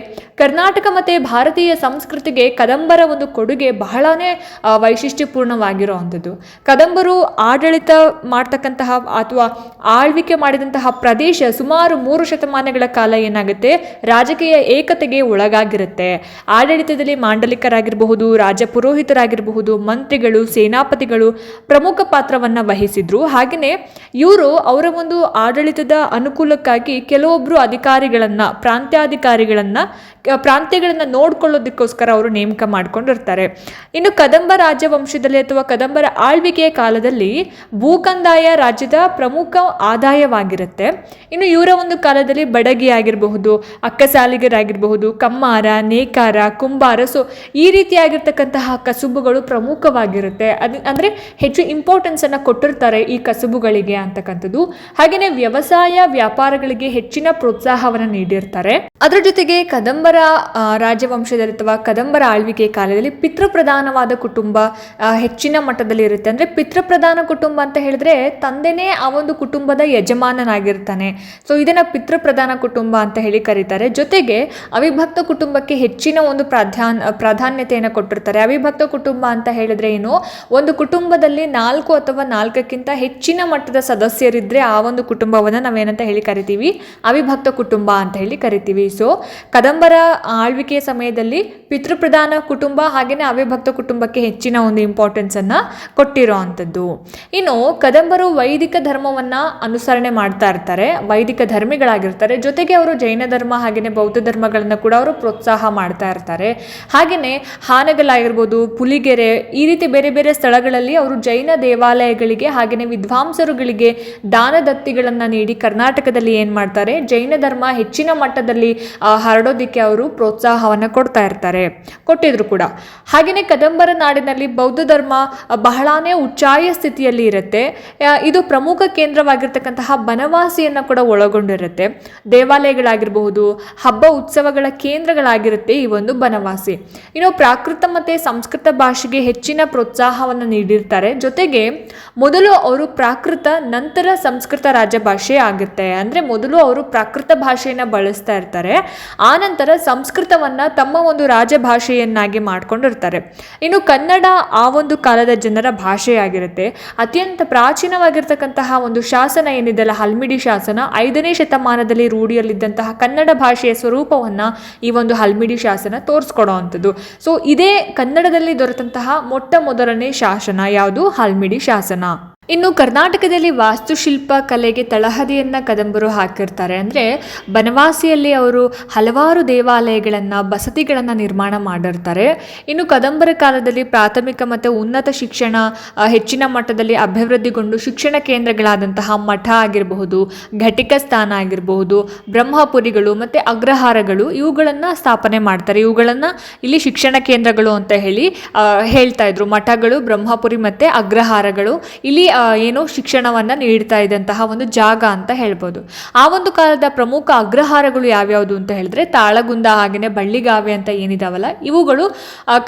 ಕರ್ನಾಟಕ ಮತ್ತು ಭಾರತೀಯ ಸಂಸ್ಕೃತಿಗೆ ಕದಂಬರ ಒಂದು ಕೊಡುಗೆ ಬಹಳನೇ ಆ, ವೈಶಿಷ್ಟ್ಯಪೂರ್ಣವಾಗಿರೋ ಅಂಥದ್ದು. ಕದಂಬರು ಆಡಳಿತ ಮಾಡ್ತಕ್ಕಂತಹ ಅಥವಾ ಆಳ್ವಿಕೆ ಮಾಡಿದಂತಹ ಪ್ರದೇಶ ಸುಮಾರು ಮೂರು ಶತಮಾನಗಳ ಕಾಲ ಏನಾಗುತ್ತೆ? ರಾಜಕೀಯ ಏಕತೆಗೆ ಒಳಗಾಗಿರುತ್ತೆ. ಆಡಳಿತದಲ್ಲಿ ಮಾಂಡಲಿಕರಾಗಿರಬಹುದು ರಾಜ ಪುರೋಹಿತರಾಗಿರಬಹುದು ಮಂತ್ರಿಗಳು ಸೇನಾಪತಿಗಳು ಪ್ರಮುಖ ಪಾತ್ರವನ್ನು ವಹಿಸಿದ್ರು. ಹಾಗೆಯೇ ಇವರು ಅವರ ಒಂದು ಆಡಳಿತದ ಅನುಕೂಲಕ್ಕಾಗಿ ಕೆಲವೊಬ್ಬರು ಅಧಿಕಾರಿಗಳನ್ನು ಪ್ರಾಂತ್ಯಾಧಿಕಾರಿಗಳನ್ನು ಪ್ರಾಂತ್ಯಗಳನ್ನು ನೋಡ್ಕೊಳ್ಳೋದಕ್ಕೋಸ್ಕರ ಅವರು ನೇಮಕ ಮಾಡ್ಕೊಂಡಿರ್ತಾರೆ. ಇನ್ನು ಕದಂಬ ರಾಜವಂಶದಲ್ಲಿ ಅಥವಾ ಕದಂಬರ ಆಳ್ವಿಕೆಯ ಕಾಲದಲ್ಲಿ ಭೂಕಂದಾಯ ರಾಜ್ಯದ ಪ್ರಮುಖ ಆದಾಯವಾಗಿರುತ್ತೆ. ಇನ್ನು ಇವರ ಒಂದು ಕಾಲದಲ್ಲಿ ಬಡಗಿ ಆಗಿರಬಹುದು, ಅಕ್ಕಸಾಲಿಗರಾಗಿರಬಹುದು, ಕಮ್ಮಾರ, ನೇಕಾರ, ಕುಂಬಾರ ಸೊ ಈ ರೀತಿಯಾಗಿರ್ತಕ್ಕಂತಹ ಕಸುಬುಗಳು ಪ್ರಮುಖವಾಗಿರುತ್ತೆ. ಅದು ಅಂದರೆ ಹೆಚ್ಚು ಇಂಪಾರ್ಟೆನ್ಸನ್ನು ಕೊಟ್ಟಿರ್ತಾರೆ ಈ ಕಸುಬುಗಳಿಗೆ ಅಂತಕ್ಕಂಥದ್ದು. ಹಾಗೆಯೇ ವ್ಯವಸಾಯ ವ್ಯಾಪಾರಗಳಿಗೆ ಹೆಚ್ಚಿನ ಪ್ರೋತ್ಸಾಹವನ್ನು ನೀಡಿರ್ತಾರೆ. ಅದರ ಜೊತೆಗೆ ಕದಂಬರ ಆ, ರಾಜವಂಶದಲ್ಲಿ ಅಥವಾ ಕದಂಬರ ಆಳ್ವಿಕೆ ಕಾಲದಲ್ಲಿ ಪಿತೃಪ್ರಧಾನವಾದ ಕುಟುಂಬ ಹೆಚ್ಚಿನ ಮಟ್ಟದಲ್ಲಿ ಇರುತ್ತೆ. ಅಂದರೆ ಪಿತೃಪ್ರಧಾನ ಕುಟುಂಬ ಅಂತ ಹೇಳಿದ್ರೆ ತಂದೆನೇ ಆ ಒಂದು ಕುಟುಂಬದ ಯಜಮಾನನಾಗಿರ್ತಾನೆ. ಸೊ ಇದನ್ನು ಪಿತೃಪ್ರಧಾನ ಕುಟುಂಬ ಅಂತ ಹೇಳಿ ಕರೀತಾರೆ. ಜೊತೆಗೆ ಅವಿಭಕ್ತ ಕುಟುಂಬಕ್ಕೆ ಹೆಚ್ಚಿನ ಒಂದು ಪ್ರಾಧಾನ್ ಪ್ರಾಧಾನ್ಯತೆಯನ್ನು ಕೊಟ್ಟಿರ್ತಾರೆ. ಅವಿಭಕ್ತ ಕುಟುಂಬ ಅಂತ ಹೇಳಿದ್ರೆ ಏನು? ಒಂದು ಕುಟುಂಬದಲ್ಲಿ ನಾಲ್ಕು ಅಥವಾ ನಾಲ್ಕಕ್ಕಿಂತ ಹೆಚ್ಚಿನ ಮಟ್ಟದ ಸದಸ್ಯರಿದ್ರೆ ಆ ಒಂದು ಕುಟುಂಬವನ್ನು ನಾವೇನಂತ ಹೇಳಿ ಕರಿತೀವಿ? ಅವಿಭಕ್ತ ಕುಟುಂಬ ಅಂತ ಹೇಳಿ ಕರಿತೀವಿ. ಸೊ ಕದಂಬರ ಆಳ್ವಿಕೆಯ ಸಮಯದಲ್ಲಿ ಪಿತೃಪ್ರಧಾನ ಕುಟುಂಬ ಹಾಗೆಯೇ ಅವಿಭಕ್ತ ಕುಟುಂಬಕ್ಕೆ ಹೆಚ್ಚಿನ ಒಂದು ಇಂಪಾರ್ಟೆನ್ಸ್ ಅನ್ನ ಕೊಟ್ಟಿರೋ ಅಂಥದ್ದು. ಇನ್ನು ಕದಂಬರು ವೈದಿಕ ಧರ್ಮವನ್ನ ಅನುಸರಣೆ ಮಾಡ್ತಾ ಇರ್ತಾರೆ, ವೈದಿಕ ಧರ್ಮಿಗಳಾಗಿರ್ತಾರೆ. ಜೊತೆಗೆ ಅವರು ಜೈನ ಧರ್ಮ ಹಾಗೆಯೇ ಬೌದ್ಧ ಧರ್ಮಗಳನ್ನ ಕೂಡ ಅವರು ಪ್ರೋತ್ಸಾಹ ಮಾಡ್ತಾ ಇರ್ತಾರೆ. ಹಾಗೆಯೇ ಹಾನಗಲಾಗಿರ್ಬೋದು ಪುಲಿಗೆರೆ ಈ ರೀತಿ ಬೇರೆ ಬೇರೆ ಸ್ಥಳಗಳಲ್ಲಿ ಅವರು ಜೈನ ದೇವಾಲಯಗಳಿಗೆ ಹಾಗೆಯೇ ವಿದ್ವಾಂಸರುಗಳಿಗೆ ದಾನದತ್ತಿಗಳನ್ನು ನೀಡಿ ಕರ್ನಾಟಕದಲ್ಲಿ ಏನು ಮಾಡ್ತಾರೆ, ಜೈನ ಧರ್ಮ ಹೆಚ್ಚಿನ ಮಟ್ಟದಲ್ಲಿ ಹರಡೋದಿಕ್ಕೆ ಅವರು ಪ್ರೋತ್ಸಾಹವನ್ನು ಕೊಡ್ತಾ ಇರ್ತಾರೆ. ಕೊಟ್ಟಿದ್ರು ಕೂಡ. ಹಾಗೆಯೇ ಕದಂಬರ ನಾಡಿನಲ್ಲಿ ಬೌದ್ಧ ಧರ್ಮ ಬಹಳನೇ ಉಚ್ಚಾಯ ಸ್ಥಿತಿಯಲ್ಲಿ ಇರುತ್ತೆ. ಇದು ಪ್ರಮುಖ ಕೇಂದ್ರವಾಗಿರ್ತಕ್ಕಂತಹ ಬನವಾಸಿಯನ್ನು ಕೂಡ ಒಳಗೊಂಡಿರುತ್ತೆ. ದೇವಾಲಯಗಳಾಗಿರಬಹುದು, ಹಬ್ಬ ಉತ್ಸವಗಳ ಕೇಂದ್ರಗಳಾಗಿರುತ್ತೆ ಈ ಒಂದು ಬನವಾಸಿ. ಇನ್ನು ಪ್ರಾಕೃತ ಮತ್ತು ಸಂಸ್ಕೃತ ಭಾಷೆಗೆ ಹೆಚ್ಚಿನ ಪ್ರೋತ್ಸಾಹವನ್ನು ನೀಡಿರ್ತಾರೆ. ಜೊತೆಗೆ ಮೊದಲು ಅವರು ಪ್ರಾಕೃತ, ನಂತರ ಸಂಸ್ಕೃತ ರಾಜಭಾಷೆ ಆಗುತ್ತೆ ಅಂದರೆ ಮೊದಲು ಅವರು ಪ್ರಾಕೃತ ಭಾಷೆಯನ್ನು ಬಳಸ್ತಾ ಇರ್ತಾರೆ. ಆ ನಂತರ ಸಂಸ್ಕೃತವನ್ನು ತಮ್ಮ ಒಂದು ರಾಜಭಾಷೆಯನ್ನಾಗಿ ಮಾಡ್ಕೊಂಡಿರ್ತಾರೆ. ಇನ್ನು ಕನ್ನಡ ಆ ಒಂದು ಕಾಲದ ಜನರ ಭಾಷೆಯಾಗಿರುತ್ತೆ. ಅತ್ಯಂತ ಪ್ರಾಚೀನವಾಗಿರ್ತಕ್ಕಂತಹ ಒಂದು ಶಾಸನ ಏನಿದೆಲ್ಲ ಹಲ್ಮಿಡಿ ಶಾಸನ, ಐದನೇ ಶತಮಾನದಲ್ಲಿ ರೂಢಿಯಲ್ಲಿದ್ದಂತಹ ಕನ್ನಡ ಭಾಷೆಯ ಸ್ವರೂಪವನ್ನು ಈ ಒಂದು ಹಲ್ಮಿಡಿ ಶಾಸನ ತೋರಿಸ್ಕೊಡೋ ಅಂಥದ್ದು ಸೊ ಇದೇ ಕನ್ನಡದಲ್ಲಿ ದೊರೆತಂತಹ ಮೊಟ್ಟ ಮೊದಲನೇ ಶಾಸನ ಯಾವುದು? ಹಲ್ಮಿಡಿ ಶಾಸನ. ಇನ್ನು ಕರ್ನಾಟಕದಲ್ಲಿ ವಾಸ್ತುಶಿಲ್ಪ ಕಲೆಗೆ ತಳಹದಿಯನ್ನು ಕದಂಬರು ಹಾಕಿರ್ತಾರೆ. ಅಂದರೆ ಬನವಾಸಿಯಲ್ಲಿ ಅವರು ಹಲವಾರು ದೇವಾಲಯಗಳನ್ನು ಬಸತಿಗಳನ್ನು ನಿರ್ಮಾಣ ಮಾಡಿರ್ತಾರೆ. ಇನ್ನು ಕದಂಬರ ಕಾಲದಲ್ಲಿ ಪ್ರಾಥಮಿಕ ಮತ್ತು ಉನ್ನತ ಶಿಕ್ಷಣ ಹೆಚ್ಚಿನ ಮಟ್ಟದಲ್ಲಿ ಅಭಿವೃದ್ಧಿಗೊಂಡು ಶಿಕ್ಷಣ ಕೇಂದ್ರಗಳಾದಂತಹ ಮಠ ಆಗಿರಬಹುದು, ಘಟಿಕ ಸ್ಥಾನ ಆಗಿರಬಹುದು, ಬ್ರಹ್ಮಪುರಿಗಳು ಮತ್ತು ಅಗ್ರಹಾರಗಳು ಇವುಗಳನ್ನು ಸ್ಥಾಪನೆ ಮಾಡ್ತಾರೆ. ಇವುಗಳನ್ನು ಇಲ್ಲಿ ಶಿಕ್ಷಣ ಕೇಂದ್ರಗಳು ಅಂತ ಹೇಳಿ ಹೇಳ್ತಾ ಇದ್ರು. ಮಠಗಳು, ಬ್ರಹ್ಮಪುರಿ ಮತ್ತು ಅಗ್ರಹಾರಗಳು. ಇಲ್ಲಿ ಏನು ಶಿಕ್ಷಣವನ್ನು ನೀಡ್ತಾ ಇದ್ದಂತಹ ಒಂದು ಜಾಗ ಅಂತ ಹೇಳ್ಬೋದು. ಆ ಒಂದು ಕಾಲದ ಪ್ರಮುಖ ಅಗ್ರಹಾರಗಳು ಯಾವ್ಯಾವುದು ಅಂತ ಹೇಳಿದ್ರೆ ತಾಳಗುಂದ ಹಾಗೆಯೇ ಬಳ್ಳಿಗಾವೆ ಅಂತ ಏನಿದಾವಲ್ಲ, ಇವುಗಳು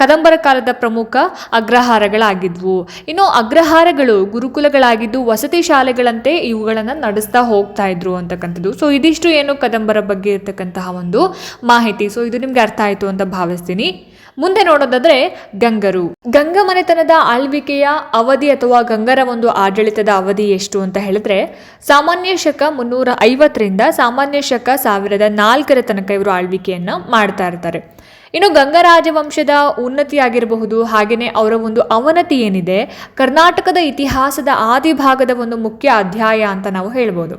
ಕದಂಬರ ಕಾಲದ ಪ್ರಮುಖ ಅಗ್ರಹಾರಗಳಾಗಿದ್ವು. ಇನ್ನು ಅಗ್ರಹಾರಗಳು ಗುರುಕುಲಗಳಾಗಿದ್ದು ವಸತಿ ಶಾಲೆಗಳಂತೆ ಇವುಗಳನ್ನು ನಡೆಸ್ತಾ ಹೋಗ್ತಾ ಇದ್ರು ಅಂತಕ್ಕಂಥದ್ದು. ಸೊ ಇದಿಷ್ಟು ಏನು ಕದಂಬರ ಬಗ್ಗೆ ಇರ್ತಕ್ಕಂತಹ ಒಂದು ಮಾಹಿತಿ. ಸೊ ಇದು ನಿಮ್ಗೆ ಅರ್ಥ ಆಯಿತು ಅಂತ ಭಾವಿಸ್ತೀನಿ. ಮುಂದೆ ನೋಡೋದಾದ್ರೆ ಗಂಗರು. ಗಂಗ ಮನೆತನದ ಆಳ್ವಿಕೆಯ ಅವಧಿ ಅಥವಾ ಗಂಗರ ಒಂದು ಆಡಳಿತದ ಅವಧಿ ಎಷ್ಟು ಅಂತ ಹೇಳಿದ್ರೆ, ಸಾಮಾನ್ಯ ಶಕ ಮುನ್ನೂರ ಐವತ್ತರಿಂದ ಸಾಮಾನ್ಯ ಶಕ ಸಾವಿರದ ನಾಲ್ಕರ ತನಕ ಇವರು ಆಳ್ವಿಕೆಯನ್ನ ಮಾಡ್ತಾ ಇರ್ತಾರೆ. ಇನ್ನು ಗಂಗರಾಜ ವಂಶದ ಉನ್ನತಿಯಾಗಿರಬಹುದು. ಹಾಗೆಯೇ ಅವರ ಒಂದು ಅವನತಿ ಏನಿದೆ? ಕರ್ನಾಟಕದ ಇತಿಹಾಸದ ಆದಿ ಭಾಗದ ಒಂದು ಮುಖ್ಯ ಅಧ್ಯಾಯ ಅಂತ ನಾವು ಹೇಳ್ಬೋದು.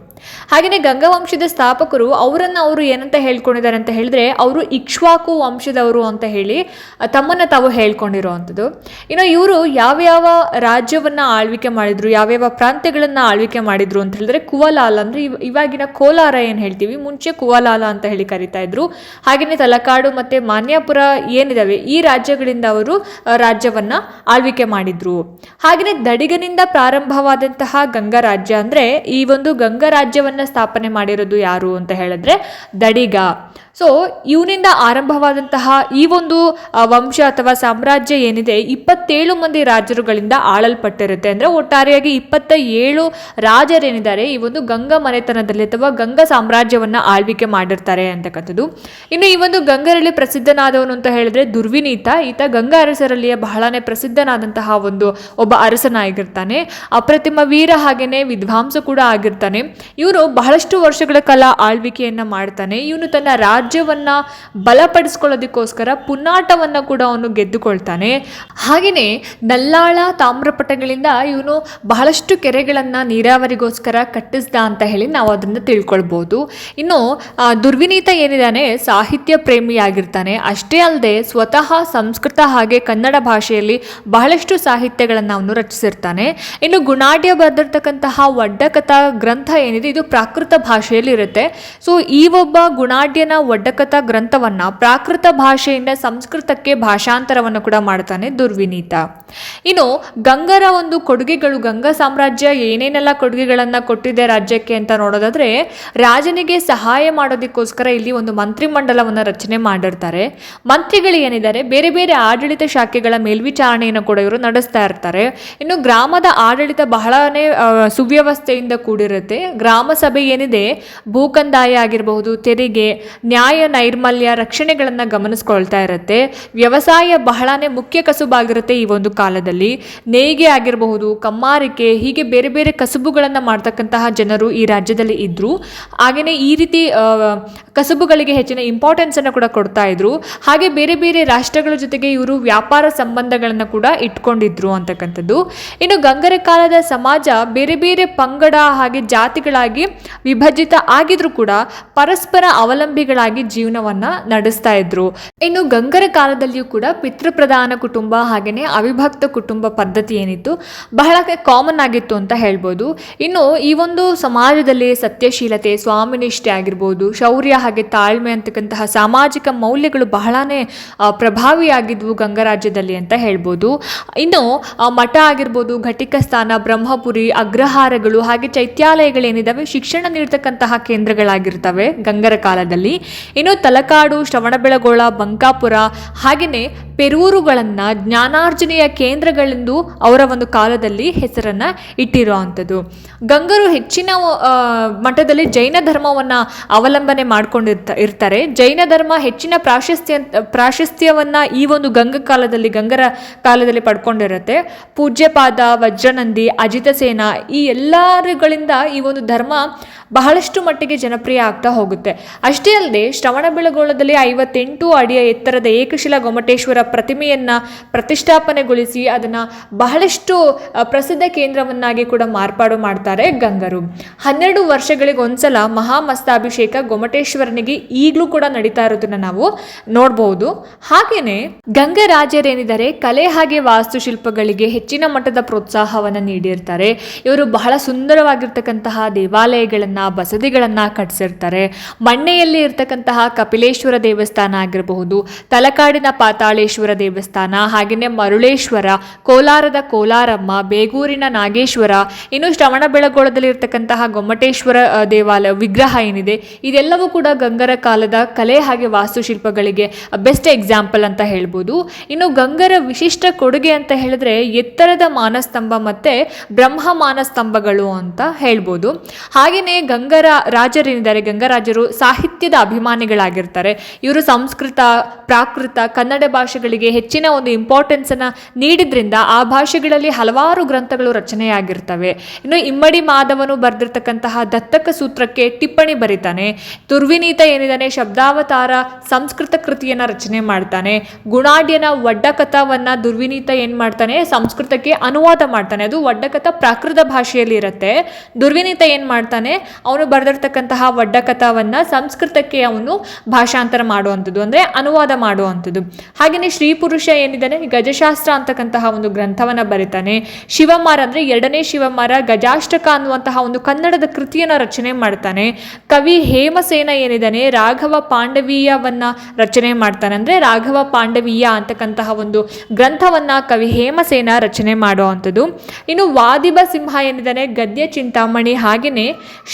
ಹಾಗೆಯೇ ಗಂಗವಂಶದ ಸ್ಥಾಪಕರು ಅವರನ್ನು ಅವರು ಏನಂತ ಹೇಳ್ಕೊಂಡಿದ್ದಾರೆ ಅಂತ ಹೇಳಿದ್ರೆ, ಅವರು ಇಕ್ಷ್ವಾಕು ವಂಶದವರು ಅಂತ ಹೇಳಿ ತಮ್ಮನ್ನು ತಾವು ಹೇಳ್ಕೊಂಡಿರುವಂಥದ್ದು. ಇನ್ನು ಇವರು ಯಾವ್ಯಾವ ರಾಜ್ಯವನ್ನು ಆಳ್ವಿಕೆ ಮಾಡಿದ್ರು, ಯಾವ್ಯಾವ ಪ್ರಾಂತ್ಯಗಳನ್ನು ಆಳ್ವಿಕೆ ಮಾಡಿದ್ರು ಅಂತ ಹೇಳಿದ್ರೆ, ಕುವಲಾಲ ಅಂದರೆ ಇವ್- ಇವಾಗಿನ ಕೋಲಾರ ಏನು ಹೇಳ್ತೀವಿ? ಮುಂಚೆ ಕುವಲಾಲ ಅಂತ ಹೇಳಿ ಕರಿತಾ ಇದ್ರು. ಹಾಗೆಯೇ ತಲಕಾಡು ಮತ್ತೆ ಮಾನ್ಯಾಪುರ ಏನಿದಾವೆ? ಈ ರಾಜ್ಯಗಳಿಂದ ಅವರು ರಾಜ್ಯವನ್ನ ಆಳ್ವಿಕೆ ಮಾಡಿದ್ರು. ಹಾಗೆಯೇ ದಡಿಗನಿಂದ ಪ್ರಾರಂಭವಾದಂತಹ ಗಂಗಾ ರಾಜ್ಯ ಅಂದ್ರೆ, ಈ ಒಂದು ಗಂಗಾ ರಾಜ್ಯವನ್ನ ಸ್ಥಾಪನೆ ಮಾಡಿರೋದು ಯಾರು ಅಂತ ಹೇಳಿದ್ರೆ, ದಡಿಗ. ಸೊ ಇವನಿಂದ ಆರಂಭವಾದಂತಹ ಈ ಒಂದು ವಂಶ ಅಥವಾ ಸಾಮ್ರಾಜ್ಯ ಏನಿದೆ, ಇಪ್ಪತ್ತೇಳು ಮಂದಿ ರಾಜರುಗಳಿಂದ ಆಳಲ್ಪಟ್ಟಿರುತ್ತೆ. ಅಂದರೆ, ಒಟ್ಟಾರೆಯಾಗಿ ಇಪ್ಪತ್ತ ಏಳು ರಾಜರೇನಿದ್ದಾರೆ, ಈ ಒಂದು ಗಂಗಾ ಮನೆತನದಲ್ಲಿ ಅಥವಾ ಗಂಗಾ ಸಾಮ್ರಾಜ್ಯವನ್ನ ಆಳ್ವಿಕೆ ಮಾಡಿರ್ತಾರೆ ಅಂತಕ್ಕಂಥದ್ದು. ಇನ್ನು ಈ ಒಂದು ಗಂಗರಲ್ಲಿ ಪ್ರಸಿದ್ಧನಾದವನು ಅಂತ ಹೇಳಿದ್ರೆ ದುರ್ವಿನೀತ. ಈತ ಗಂಗಾ ಅರಸರಲ್ಲಿಯ ಬಹಳನೇ ಪ್ರಸಿದ್ಧನಾದಂತಹ ಒಂದು ಒಬ್ಬ ಅರಸನಾಗಿರ್ತಾನೆ. ಅಪ್ರತಿಮ ವೀರ ಹಾಗೇನೆ ವಿದ್ವಾಂಸ ಕೂಡ ಆಗಿರ್ತಾನೆ. ಇವನು ಬಹಳಷ್ಟು ವರ್ಷಗಳ ಕಾಲ ಆಳ್ವಿಕೆಯನ್ನ ಮಾಡ್ತಾನೆ. ಇವನು ತನ್ನ ರಾಜ್ಯವನ್ನ ಬಲಪಡಿಸ್ಕೊಳ್ಳೋದಕ್ಕೋಸ್ಕರ ಪುನ್ನಾಟವನ್ನ ಕೂಡ ಅವನು ಗೆದ್ದುಕೊಳ್ತಾನೆ. ಹಾಗೆಯೇ ನಲ್ಲಾಳ ತಾಮ್ರಪಟಗಳಿಂದ ಇವನು ಬಹಳಷ್ಟು ಕೆರೆಗಳನ್ನ ನೀರಾವರಿಗೋಸ್ಕರ ಕಟ್ಟಿಸ್ದ ಅಂತ ಹೇಳಿ ನಾವು ಅದನ್ನು ತಿಳ್ಕೊಳ್ಬೋದು. ಇನ್ನು ದುರ್ವಿನೀತ ಏನಿದ್ದಾನೆ, ಸಾಹಿತ್ಯ ಪ್ರೇಮಿಯಾಗಿರ್ತಾನೆ. ಅಷ್ಟೇ ಅಲ್ಲದೆ ಸ್ವತಃ ಸಂಸ್ಕೃತ ಹಾಗೆ ಕನ್ನಡ ಭಾಷೆಯಲ್ಲಿ ಬಹಳಷ್ಟು ಸಾಹಿತ್ಯಗಳನ್ನು ಅವನು ರಚಿಸಿರ್ತಾನೆ. ಇನ್ನು ಗುಣಾಢ್ಯ ಬರೆದಿರ್ತಕ್ಕಂತಹ ಒಡ್ಡಕಥಾ ಗ್ರಂಥ ಏನಿದೆ, ಇದು ಪ್ರಾಕೃತ ಭಾಷೆಯಲ್ಲಿ ಇರುತ್ತೆ. ಸೊ ಈ ಒಬ್ಬ ಗುಣಾಢ್ಯನ ಒಡ್ಡಕಥಾ ಗ್ರಂಥವನ್ನು ಪ್ರಾಕೃತ ಭಾಷೆಯಿಂದ ಸಂಸ್ಕೃತಕ್ಕೆ ಭಾಷಾಂತರವನ್ನು ಕೂಡ ಮಾಡ್ತಾನೆ ದುರ್ವಿನೀತ. ಇನ್ನು ಗಂಗರ ಒಂದು ಕೊಡುಗೆಗಳು, ಗಂಗಾ ಸಾಮ್ರಾಜ್ಯ ಏನೇನೆಲ್ಲ ಕೊಡುಗೆಗಳನ್ನು ಕೊಟ್ಟಿದೆ ರಾಜ್ಯಕ್ಕೆ ಅಂತ ನೋಡೋದಾದ್ರೆ, ರಾಜನಿಗೆ ಸಹಾಯ ಮಾಡೋದಕ್ಕೋಸ್ಕರ ಇಲ್ಲಿ ಒಂದು ಮಂತ್ರಿಮಂಡಲವನ್ನು ರಚನೆ ಮಾಡಿರ್ತಾರೆ. ಮಂತ್ರಿಗಳು ಏನಿದ್ದಾರೆ, ಬೇರೆ ಬೇರೆ ಆಡಳಿತ ಶಾಖೆಗಳ ಮೇಲ್ವಿಚಾರಣೆಯನ್ನು ಕೂಡ ಇವರು ನಡೆಸ್ತಾ ಇರ್ತಾರೆ. ಇನ್ನು ಗ್ರಾಮದ ಆಡಳಿತ ಬಹಳನೇ ಸುವ್ಯವಸ್ಥೆಯಿಂದ ಕೂಡಿರುತ್ತೆ. ಗ್ರಾಮ ಸಭೆ ಏನಿದೆ, ಭೂಕಂದಾಯ ಆಗಿರಬಹುದು, ತೆರಿಗೆ, ನ್ಯಾಯ, ನೈರ್ಮಲ್ಯ ರಕ್ಷಣೆಗಳನ್ನು ಗಮನಿಸ್ಕೊಳ್ತಾ ಇರುತ್ತೆ. ವ್ಯವಸಾಯ ಬಹಳನೇ ಮುಖ್ಯ ಕಸುಬಾಗಿರುತ್ತೆ ಈ ಒಂದು ಕಾಲದಲ್ಲಿ. ನೇಯ್ಗೆ ಆಗಿರಬಹುದು, ಕಮ್ಮಾರಿಕೆ, ಹೀಗೆ ಬೇರೆ ಬೇರೆ ಕಸುಬುಗಳನ್ನು ಮಾಡ್ತಕ್ಕಂತಹ ಜನರು ಈ ರಾಜ್ಯದಲ್ಲಿ ಇದ್ದರು ಹಾಗೆಯೇ ಈ ರೀತಿ ಕಸುಬುಗಳಿಗೆ ಹೆಚ್ಚಿನ ಇಂಪಾರ್ಟೆನ್ಸ್ ಅನ್ನು ಕೂಡ ಕೊಡ್ತಾ ಇದ್ರು. ಹಾಗೆ ಬೇರೆ ಬೇರೆ ರಾಷ್ಟ್ರಗಳ ಜೊತೆಗೆ ಇವರು ವ್ಯಾಪಾರ ಸಂಬಂಧಗಳನ್ನು ಕೂಡ ಇಟ್ಕೊಂಡಿದ್ರು ಅಂತಕ್ಕಂಥದ್ದು. ಇನ್ನು ಗಂಗರ ಕಾಲದ ಸಮಾಜ ಬೇರೆ ಬೇರೆ ಪಂಗಡ ಹಾಗೆ ಜಾತಿಗಳಾಗಿ ವಿಭಜಿತ ಆಗಿದ್ರು ಕೂಡ ಪರಸ್ಪರ ಅವಲಂಬಿಗಳಾಗಿ ಜೀವನವನ್ನ ನಡೆಸ್ತಾ ಇದ್ರು. ಇನ್ನು ಗಂಗರ ಕಾಲದಲ್ಲಿಯೂ ಕೂಡ ಪಿತೃಪ್ರಧಾನ ಕುಟುಂಬ ಹಾಗೆಯೇ ಅವಿಭಕ್ತ ಕುಟುಂಬ ಪದ್ಧತಿ ಏನಿತ್ತು ಬಹಳ ಕಾಮನ್ ಆಗಿತ್ತು ಅಂತ ಹೇಳ್ಬೋದು. ಇನ್ನು ಈ ಒಂದು ಸಮಾಜದಲ್ಲಿ ಸತ್ಯಶೀಲತೆ, ಸ್ವಾಮಿನಿಷ್ಠೆ ಆಗಿರ್ಬೋದು, ಶೌರ್ಯ ಹಾಗೆ ತಾಳ್ಮೆ ಅಂತಕ್ಕಂತಹ ಸಾಮಾಜಿಕ ಮೌಲ್ಯಗಳು ಬಹಳನೇ ಪ್ರಭಾವಿಯಾಗಿದ್ವು ಗಂಗರಾಜ್ಯದಲ್ಲಿ ಅಂತ ಹೇಳ್ಬೋದು. ಇನ್ನು ಮಠ ಆಗಿರ್ಬೋದು, ಘಟಿಕ ಸ್ಥಾನ, ಬ್ರಹ್ಮಪುರಿ, ಅಗ್ರಹಾರಗಳು, ಹಾಗೆ ಚೈತ್ಯಾಲಯಗಳೇನಿದ್ದಾವೆ ಶಿಕ್ಷಣ ನೀಡ್ತಕ್ಕಂತಹ ಕೇಂದ್ರಗಳಾಗಿರ್ತವೆ ಗಂಗರ ಕಾಲದಲ್ಲಿ. ಇನ್ನು ತಲಕಾಡು, ಶ್ರವಣಬೆಳಗೊಳ, ಬಂಕಾಪುರ ಹಾಗೆಯೇ ಪೆರೂರುಗಳನ್ನು ಜ್ಞಾನಾರ್ಜನೆಯ ಕೇಂದ್ರಗಳೆಂದು ಅವರ ಒಂದು ಕಾಲದಲ್ಲಿ ಹೆಸರನ್ನ ಇಟ್ಟಿರುವಂಥದ್ದು ಗಂಗರು ಹೆಚ್ಚಿನ ಮಠದಲ್ಲಿ ಜೈನ ಧರ್ಮವನ್ನ ಅವಲಂಬನೆ ಮಾಡ್ಕೊಂಡಿರ್ತ, ಇರ್ತಾರೆ. ಜೈನ ಧರ್ಮ ಹೆಚ್ಚಿನ ಪ್ರಾಶಸ್ತ್ಯ ಪ್ರಾಶಸ್ತ್ಯವನ್ನ ಈ ಒಂದು ಗಂಗ ಕಾಲದಲ್ಲಿ, ಗಂಗರ ಕಾಲದಲ್ಲಿ ಪಡ್ಕೊಂಡಿರುತ್ತೆ. ಪೂಜ್ಯಪಾದ, ವಜ್ರನಂದಿ ಅಜಿತಸೇನ ಈ ಎಲ್ಲರುಗಳಿಂದ ಈ ಒಂದು ಧರ್ಮ ಬಹಳಷ್ಟು ಮಟ್ಟಿಗೆ ಜನಪ್ರಿಯ ಆಗ್ತಾ ಹೋಗುತ್ತೆ. ಅಷ್ಟೇ ಅಲ್ಲದೆ ಶ್ರವಣಬೆಳಗೊಳದಲ್ಲಿ ಐವತ್ತೆಂಟು ಅಡಿಯ ಎತ್ತರದ ಏಕಶಿಲಾ ಗೊಮಟೇಶ್ವರ ಪ್ರತಿಮೆಯನ್ನ ಪ್ರತಿಷ್ಠಾಪನೆಗೊಳಿಸಿ ಅದನ್ನ ಬಹಳಷ್ಟು ಪ್ರಸಿದ್ಧ ಕೇಂದ್ರವನ್ನಾಗಿ ಕೂಡ ಮಾರ್ಪಾಡು ಮಾಡ್ತಾರೆ ಗಂಗರು. ಹನ್ನೆರಡು ವರ್ಷಗಳಿಗೊಂದ್ಸಲ ಮಹಾಮಸ್ತಾಭಿಷೇಕ ಗೊಮಟೇಶ್ವರನಿಗೆ ಈಗಲೂ ಕೂಡ ನಡೀತಾ ಇರೋದನ್ನ ನಾವು ನೋಡಬಹುದು ಹಾಗೇನೆ ಗಂಗರಾಜರೇನಿದ್ದಾರೆ ಕಲೆ ಹಾಗೆ ವಾಸ್ತುಶಿಲ್ಪಗಳಿಗೆ ಹೆಚ್ಚಿನ ಮಟ್ಟದ ಪ್ರೋತ್ಸಾಹವನ್ನು ನೀಡಿರ್ತಾರೆ. ಇವರು ಬಹಳ ಸುಂದರವಾಗಿರ್ತಕ್ಕಂತಹ ದೇವಾಲಯಗಳನ್ನ, ಬಸದಿಗಳನ್ನ ಕಟ್ಟಿಸಿರ್ತಾರೆ ಮಣ್ಣೆಯಲ್ಲಿ ಇರ್ತಕ್ಕಂತಹ ಕಪಿಲೇಶ್ವರ ದೇವಸ್ಥಾನ ಆಗಿರಬಹುದು, ತಲಕಾಡಿನ ಪಾತಾಳೇಶ್ವರ ದೇವಸ್ಥಾನ ಹಾಗೆಯೇ ಮರುಳೇಶ್ವರ, ಕೋಲಾರದ ಕೋಲಾರಮ್ಮ, ಬೇಗೂರಿನ ನಾಗೇಶ್ವರ, ಇನ್ನು ಶ್ರವಣಬೆಳಗೊಳದಲ್ಲಿ ಇರ್ತಕ್ಕಂತಹ ಗೊಮ್ಮಟೇಶ್ವರ ದೇವಾಲಯ ವಿಗ್ರಹ ಏನಿದೆ, ಇದೆಲ್ಲವೂ ಕೂಡ ಗಂಗರ ಕಾಲದ ಕಲೆ ಹಾಗೆ ವಾಸ್ತುಶಿಲ್ಪಗಳಿಗೆ ಬೆಸ್ಟ್ ಎಕ್ಸಾಂಪಲ್ ಅಂತ ಹೇಳ್ಬೋದು. ಇನ್ನು ಗಂಗರ ವಿಶಿಷ್ಟ ಕೊಡುಗೆ ಅಂತ ಹೇಳಿದ್ರೆ ಎತ್ತರದ ಮಾನಸ್ತಂಭ ಮತ್ತೆ ಬ್ರಹ್ಮ ಮಾನಸ್ತಂಭಗಳು ಅಂತ ಹೇಳ್ಬೋದು. ಹಾಗೆಯೇ ಗಂಗರ ರಾಜರೇನಿದ್ದಾರೆ, ಗಂಗರಾಜರು ಸಾಹಿತ್ಯದ ಅಭಿಮಾನಿಗಳಾಗಿರ್ತಾರೆ. ಇವರು ಸಂಸ್ಕೃತ, ಪ್ರಾಕೃತ, ಕನ್ನಡ ಭಾಷೆಗಳಿಗೆ ಹೆಚ್ಚಿನ ಒಂದು ಇಂಪಾರ್ಟೆನ್ಸ್ ಅನ್ನ ನೀಡಿದ್ರಿಂದ ಆ ಭಾಷೆಗಳಲ್ಲಿ ಹಲವಾರು ಗ್ರಂಥಗಳು ರಚನೆಯಾಗಿರ್ತವೆ. ಇನ್ನು ಇಮ್ಮಡಿ ಮಾಧವನು ಬರೆದಿರ್ತಕ್ಕಂತಹ ದತ್ತಕ ಸೂತ್ರಕ್ಕೆ ಟಿಪ್ಪಣಿ ಬರೀತಾನೆ. ದುರ್ವಿನೀತ ಏನಿದ್ದಾನೆ, ಶಬ್ದಾವತಾರ, ಸಂಸ್ಕೃತ ಕೃತಿಯನ್ನ ರಚನೆ ಮಾಡ್ತಾನೆ. ಗುಣಾಢ್ಯನ ಒಡ್ಡಕಥವನ್ನ ದುರ್ವಿನೀತ ಏನ್ ಮಾಡ್ತಾನೆ? ಸಂಸ್ಕೃತಕ್ಕೆ ಅನುವಾದ ಮಾಡ್ತಾನೆ. ಅದು ಒಡ್ಡಕಥ ಪ್ರಾಕೃತ ಭಾಷೆಯಲ್ಲಿ ಇರುತ್ತೆ. ದುರ್ವಿನೀತ ಏನ್ ಮಾಡ್ತಾನೆ? ಅವನು ಬರೆದಿರ್ತಕ್ಕಂತಹ ಒಡ್ಡಕಥವನ್ನ ಸಂಸ್ಕೃತಕ್ಕೆ ಅವನು ಭಾಷಾಂತರ ಮಾಡುವಂಥದ್ದು, ಅಂದ್ರೆ ಅನುವಾದ ಮಾಡುವಂಥದ್ದು. ಹಾಗೆಯೇ ಶ್ರೀ ಪುರುಷ ಏನಿದ್ದಾನೆ? ಗಜಶಾಸ್ತ್ರ ಅಂತಕ್ಕಂತಹ ಒಂದು ಗ್ರಂಥವನ್ನ ಬರೀತಾನೆ. ಶಿವಮಾರ ಅಂದ್ರೆ ಎರಡನೇ ಶಿವಮಾರ, ಗಜಾಷ್ಟಕ ಅನ್ನುವಂತಹ ಒಂದು ಕನ್ನಡದ ಕೃತಿಯನ್ನ ರಚನೆ ಮಾಡ್ತಾನೆ. ಕವಿ ಹೇಮಸೇನ ಏನಿದ್ದಾನೆ? ರಾಘವ ಪಾಂಡವೀಯವನ್ನ ರಚನೆ ಮಾಡ್ತಾನೆ ಅಂದ್ರೆ ರಾಘವ ಪಾಂಡವೀಯ ಅಂತಕ್ಕಂತಹ ಒಂದು ಗ್ರಂಥವನ್ನ ಕವಿ ಹೇಮಸೇನ ರಚನೆ ಮಾಡುವಂಥದ್ದು. ಇನ್ನು ವಾದಿಬ ಸಿಂಹ ಏನಿದ್ದಾನೆ ಗದ್ಯ ಚಿಂತಾಮಣಿ ಹಾಗೆಯೇ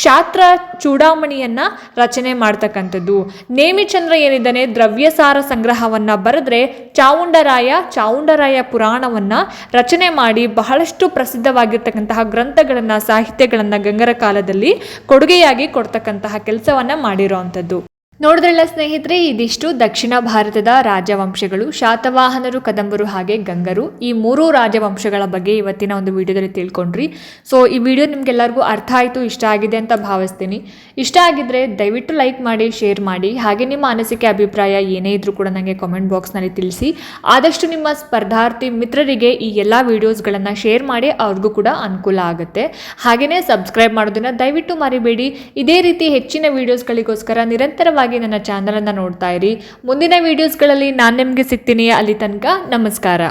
ಶಾಸ್ತ್ರ ಚೂಡಾಮಣಿಯನ್ನ ರಚನೆ ಮಾಡ್ತಕ್ಕಂಥದ್ದು. ನೇಮಿಚಂದ್ರ ಏನಿದ್ದಾನೆ ದ್ರವ್ಯಸಾರ ಸಂಗ್ರಹವನ್ನ ಬರೆದ್ರೆ ಚಾವುಂಡರಾಯ ಚಾವುಂಡರಾಯ ಪುರಾಣವನ್ನ ರಚನೆ ಮಾಡಿ ಬಹಳಷ್ಟು ಪ್ರಸಿದ್ಧವಾಗಿರ್ತಕ್ಕಂತಹ ಗ್ರಂಥಗಳನ್ನ, ಸಾಹಿತ್ಯಗಳನ್ನ ಗಂಗರ ಕಾಲದಲ್ಲಿ ಕೊಡುಗೆಯಾಗಿ ಕೊಡ್ತಕ್ಕಂತಹ ಕೆಲಸವನ್ನ ಮಾಡಿರೋವಂಥದ್ದು. ನೋಡಿದ್ರಲ್ಲ ಸ್ನೇಹಿತರೆ, ಇದಿಷ್ಟು ದಕ್ಷಿಣ ಭಾರತದ ರಾಜವಂಶಗಳು, ಶಾತವಾಹನರು, ಕದಂಬರು ಹಾಗೆ ಗಂಗರು. ಈ ಮೂರು ರಾಜವಂಶಗಳ ಬಗ್ಗೆ ಇವತ್ತಿನ ಒಂದು ವಿಡಿಯೋದಲ್ಲಿ ತಿಳ್ಕೊಂಡ್ರಿ. ಸೊ ಈ ವಿಡಿಯೋ ನಿಮ್ಗೆಲ್ಲರಿಗೂ ಅರ್ಥ ಆಯಿತು, ಇಷ್ಟ ಆಗಿದೆ ಅಂತ ಭಾವಿಸ್ತೀನಿ. ಇಷ್ಟ ಆಗಿದ್ರೆ ದಯವಿಟ್ಟು ಲೈಕ್ ಮಾಡಿ, ಶೇರ್ ಮಾಡಿ. ಹಾಗೆ ನಿಮ್ಮ ಅನಿಸಿಕೆ, ಅಭಿಪ್ರಾಯ ಏನೇ ಇದ್ರೂ ಕೂಡ ನನಗೆ ಕಾಮೆಂಟ್ ಬಾಕ್ಸ್ನಲ್ಲಿ ತಿಳಿಸಿ. ಆದಷ್ಟು ನಿಮ್ಮ ಸ್ಪರ್ಧಾರ್ಥಿ ಮಿತ್ರರಿಗೆ ಈ ಎಲ್ಲ ವಿಡಿಯೋಸ್ಗಳನ್ನು ಶೇರ್ ಮಾಡಿ, ಅವ್ರಿಗೂ ಕೂಡ ಅನುಕೂಲ ಆಗುತ್ತೆ. ಹಾಗೆಯೇ ಸಬ್ಸ್ಕ್ರೈಬ್ ಮಾಡೋದನ್ನು ದಯವಿಟ್ಟು ಮರಿಬೇಡಿ. ಇದೇ ರೀತಿ ಹೆಚ್ಚಿನ ವಿಡಿಯೋಸ್ಗಳಿಗೋಸ್ಕರ ನಿರಂತರವಾಗಿ ನನ್ನ ಚಾನಲನ್ನು ನೋಡ್ತಾ ಇರಿ. ಮುಂದಿನ ವೀಡಿಯೋಸ್ಗಳಲ್ಲಿ ನಾನು ನಿಮಗೆ ಸಿಗ್ತೀನಿ. ಅಲ್ಲಿ ತನಕ ನಮಸ್ಕಾರ.